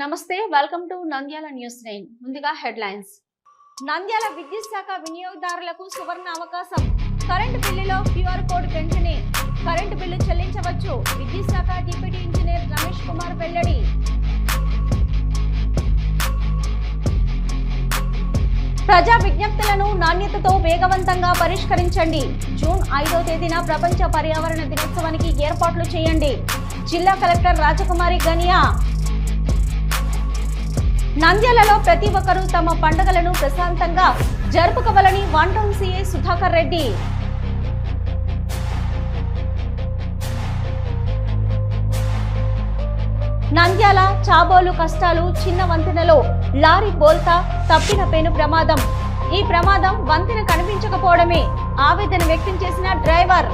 నమస్తే welcome to Nandyala news nine. ముందుగా headlines. Nandyal విద్యుత్ శాఖ వినియోగదారులకు సువర్ణ అవకాశం. కరెంటు బిల్లులో క్యూఆర్ కోడ్ వెంటనే కరెంటు బిల్లు చెల్లించవచ్చు. విద్యుత్ శాఖ డిప్యూటీ ఇంజనీర్ రమేష్ కుమార్ వెల్లడి. ప్రజా విజ్ఞప్తులను నాణ్యతతో వేగవంతంగా పరిష్కరించండి. జూన్ ఐదో తేదీన ప్రపంచ పర్యావరణ దినోత్సవానికి ఏర్పాట్లు చేయండి. జిల్లా కలెక్టర్ రాజకుమారి గనియా నంద్యాలలో ప్రతి ఒక్కరూ తమ పండుగలను ప్రశాంతంగా జరుపుకోవాలని one town CA Sudhakar Reddy. Nandyala Chabolu కష్టాలు చిన్న వంతెనలో లారీ బోల్తా తప్పిన పెను ప్రమాదం. ఈ ప్రమాదం వంతెన కనిపించకపోవడమే ఆవేదన వ్యక్తం చేసిన డ్రైవర్.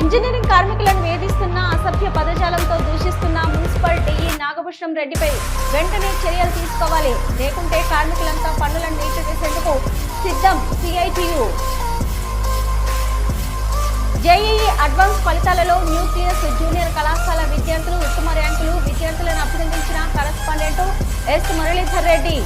ఇంజనీరింగ్ కార్మికులను వేధిస్తున్న అసభ్య పదజాలంతో దూషిస్తున్న రామకృష్ణం రెడ్డిపై వెంటనే చర్యలు తీసుకోవాలి. లేకుంటే కార్మికులంతా పనులను నిలిపివేసేందుకు సిద్ధం సిఐటియు. జేఈఈ అడ్వాన్స్ ఫలితాలలో న్యూక్లియస్ జూనియర్ కళాశాల విద్యార్థులు ఉత్తమ ర్యాంకులు విద్యార్థులను అభినందించిన కరస్పాండెంట్ ఎస్. మురళీధర్ రెడ్డి.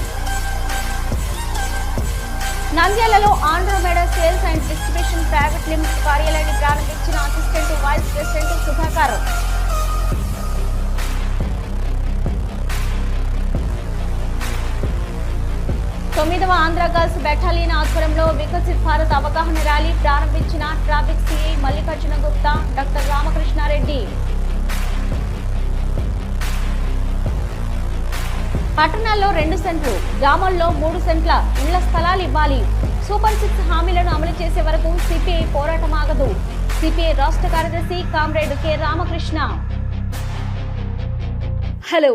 నంద్యాలలో ఆంధ్రమేడ sales and distribution private limited కార్యాలయాన్ని ప్రారంభించిన అసిస్టెంట్ వైస్ ప్రెసిడెంట్ సుధాకర్. ఐదవ ఆంధ్ర గర్ల్స్ బెటాలియన్ ఆధ్వర్యంలో వికసిత్ భారత్ అవగాహన ర్యాలీ ప్రారంభించిన traffic CI Mallikarjuna Gupta doctor Ramakrishna Reddy. పట్టణాల్లో రెండు సెంట్లు గ్రామాల్లో మూడు సెంట్ల ఇళ్ళ స్థలాలు ఇవ్వాలి. సూపర్ సిక్స్ హామీలను అమలు చేసే వరకు సిపిఐ పోరాటం ఆగదు సిపిఐ రాష్ట్ర కార్యదర్శి comrade K Ramakrishna. Hello